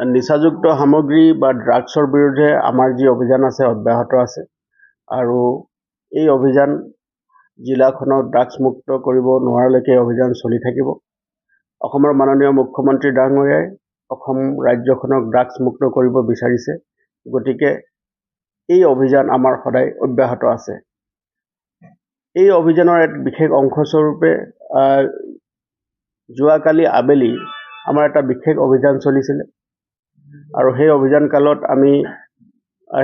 নিচাযুক্ত সামগ্ৰী বা ড্ৰাগছৰ বিৰুদ্ধে আমাৰ যি অভিযান আছে অব্যাহত আছে আৰু এই অভিযান জিলাখনক ড্ৰাগছমুক্ত কৰিব নোৱাৰালৈকে অভিযান চলি থাকিব। অসমৰ মাননীয় মুখ্যমন্ত্ৰী ডাঙৰীয়াই অসম ৰাজ্যখনক ড্ৰাগছমুক্ত কৰিব বিচাৰিছে গতিকে এই অভিযান আমাৰ সদায় অব্যাহত আছে। এই অভিযানৰ এক বিশেষ অংশস্বৰূপে যোৱাকালি আবেলি আমাৰ এটা বিশেষ অভিযান চলিছিলে। আৰু সেই অভিযান কালত আমি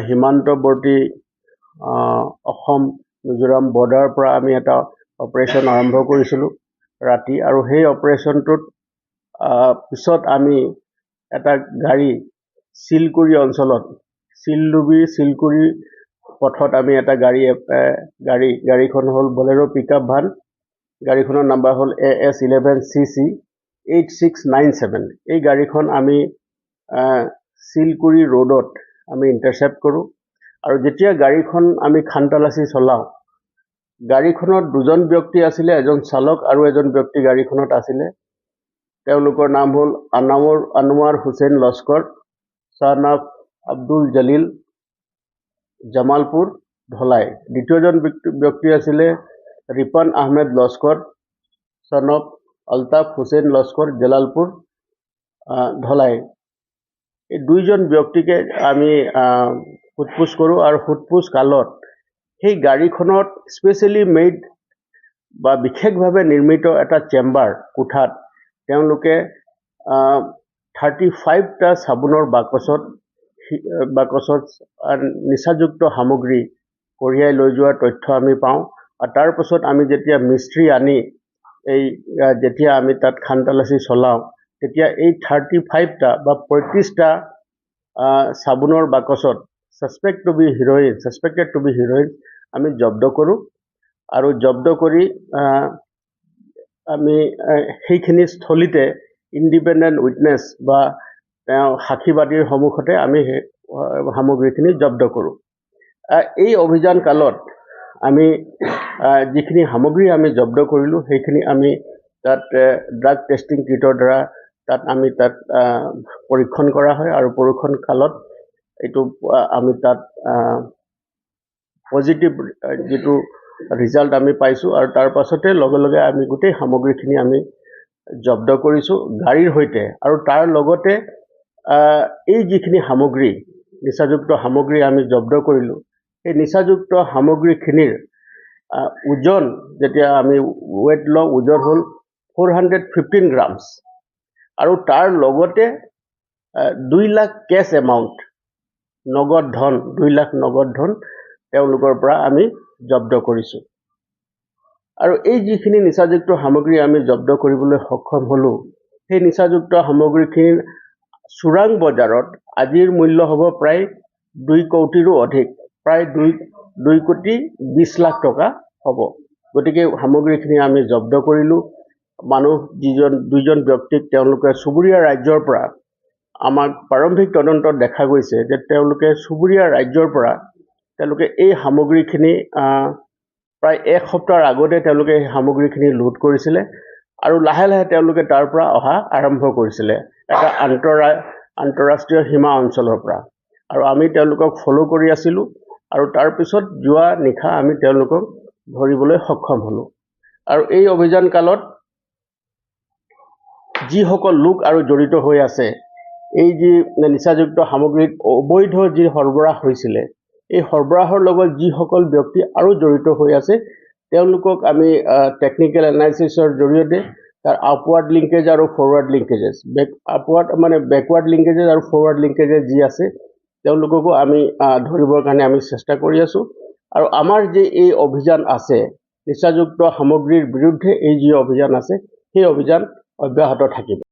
সীমান্তৱৰ্তী অসম মিজোৰাম বৰ্ডাৰৰ পৰা আমি এটা অপাৰেশ্যন আৰম্ভ কৰিছিলোঁ ৰাতি আৰু সেই অপাৰেশ্যনটোত পিছত আমি এটা গাড়ী চিলকুৰি অঞ্চলত চিলডুবি চিলকুৰি পথত আমি এটা গাড়ী গাড়ী গাড়ীখন হ'ল বলেৰ' পিকআপ ভান গাড়ীখনৰ নাম্বাৰ হ'ল A S eleven C C eight six nine seven. এই গাড়ীখন আমি চিলকুৰি ৰোডত আমি ইণ্টাৰচেপ্ট কৰোঁ। আৰু যেতিয়া গাড়ীখন আমি খানতালাচি চলাওঁ, গাড়ীখনত দুজন ব্যক্তি আছিলে, এজন চালক আৰু এজন ব্যক্তি গাড়ীখনত আছিলে। তেওঁলোকৰ নাম হ'ল আনামৰ আনোৱাৰ হুছেইন লস্কৰ অফ আব্দুল জলিল, জামালপুৰ ধলাই। দ্বিতীয়জন ব্যক্তি- আছিলে ৰিপন আহমেদ লস্কৰ ছান অফ আলতাফ হুছেইন লস্কৰ, জলালপুৰ ধলাই। এই দুইজন ব্যক্তিকে আমি আহ, সোধপোছ কৰোঁ আৰু সোধপোছ কালত সেই গাড়ীখনত স্পেচিয়েলি মেড বা বিশেষভাৱে নিৰ্মিত এটা চেম্বাৰ কোঠাত তেওঁলোকে থাৰ্টি ফাইভটা চাবোনৰ বাকচত বাকচত নিচাযুক্ত সামগ্ৰী কঢ়িয়াই লৈ যোৱাৰ তথ্য আমি পাওঁ। আৰু তাৰ পাছত আমি যেতিয়া মিস্ত্ৰী আনি এই যেতিয়া আমি তাত খানতালাচি চলাওঁ তেতিয়া এই থাৰ্টি ফাইভটা বা পঁয়ত্ৰিছটা চাবোনৰ বাকচত suspect to be heroin suspected to be heroin আমি জব্দ কৰোঁ। আৰু জব্দ কৰি আমি সেইখিনি স্থলীতে ইণ্ডিপেণ্ডেণ্ট উইটনেছ বা তেওঁ সাক্ষীবাদীৰ সন্মুখতে আমি সেই সামগ্ৰীখিনি জব্দ কৰোঁ। এই অভিযান কালত আমি যিখিনি সামগ্ৰী আমি জব্দ কৰিলোঁ, সেইখিনি আমি তাত ড্ৰাগ টেষ্টিং কিটৰ দ্বাৰা তাত আমি তাত পৰীক্ষণ কৰা হয় আৰু পৰীক্ষণ কালত এইটো আমি তাত পজিটিভ যিটো ৰিজাল্ট আমি পাইছোঁ আৰু তাৰ পাছতে লগে লগে আমি গোটেই সামগ্ৰীখিনি আমি জব্দ কৰিছোঁ গাড়ীৰ সৈতে আৰু তাৰ লগতে এই যিখিনি সামগ্ৰী নিচাযুক্ত সামগ্ৰী আমি জব্দ কৰিলোঁ সেই নিচাযুক্ত সামগ্ৰীখিনিৰ ওজন যেতিয়া আমি ৱেট লওঁ ওজন হ'ল ফ'ৰ হাণ্ড্ৰেড ফিফটিন গ্ৰামছ আৰু তাৰ লগতে দুই লাখ কেছ এমাউণ্ট নগদ ধন দুই লাখ নগদ ধন তেওঁলোকৰ পৰা আমি জব্দ কৰিছোঁ। আৰু এই যিখিনি নিচাযুক্ত সামগ্ৰী আমি জব্দ কৰিবলৈ সক্ষম হ'লোঁ সেই নিচাযুক্ত সামগ্ৰীখিনিৰ চোৰাং বজাৰত আজিৰ মূল্য হ'ব প্ৰায় দুই কৌটিৰো অধিক প্ৰায় দুই দুই কোটি বিছ লাখ টকা হ'ব। গতিকে সামগ্ৰীখিনি আমি জব্দ কৰিলোঁ। মানুহ যিজন দুইজন ব্যক্তিক তেওঁলোকে চুবুৰীয়া ৰাজ্যৰ পৰা আমাক প্ৰাৰম্ভিক তদন্তত দেখা গৈছে যে তেওঁলোকে চুবুৰীয়া ৰাজ্যৰ পৰা তেওঁলোকে এই সামগ্ৰীখিনি প্ৰায় এক সপ্তাহৰ আগতে তেওঁলোকে সেই সামগ্ৰীখিনি লোড কৰিছিলে আৰু লাহে লাহে তেওঁলোকে তাৰ পৰা অহা আৰম্ভ কৰিছিলে এটা আন্তৰা আন্তঃৰাষ্ট্ৰীয় সীমা অঞ্চলৰ পৰা। আৰু আমি তেওঁলোকক ফ'ল' কৰি আছিলোঁ আৰু তাৰপিছত যোৱা নিশা আমি তেওঁলোকক ধৰিবলৈ সক্ষম হ'লোঁ। আৰু এই অভিযান কালত যিসকল লোক আৰু জড়িত হৈ আছে, এই যি নিচাযুক্ত সামগ্ৰীত অবৈধ যি সৰবৰাহ হৈছিলে, এই সৰবৰাহৰ লগত যিসকল ব্যক্তি আৰু জড়িত হৈ আছে, তেওঁলোকক আমি টেকনিকেল এনালাইচিছৰ জৰিয়তে তাৰ আপৱাৰ্ড লিংকেজ আৰু ফৰৱাৰ্ড লিংকেজেছ বেক আপৱাৰ্ড মানে বেকৱাৰ্ড লিংকেজেছ আৰু ফৰৱাৰ্ড লিংকেজেছ যি আছে, তেওঁলোককো আমি ধৰিবৰ কাৰণে আমি চেষ্টা কৰি আছোঁ। আৰু আমাৰ যে এই অভিযান আছে, নিচাযুক্ত সামগ্ৰীৰ বিৰুদ্ধে এই যি অভিযান আছে, সেই অভিযান অব্যাহত থাকিব।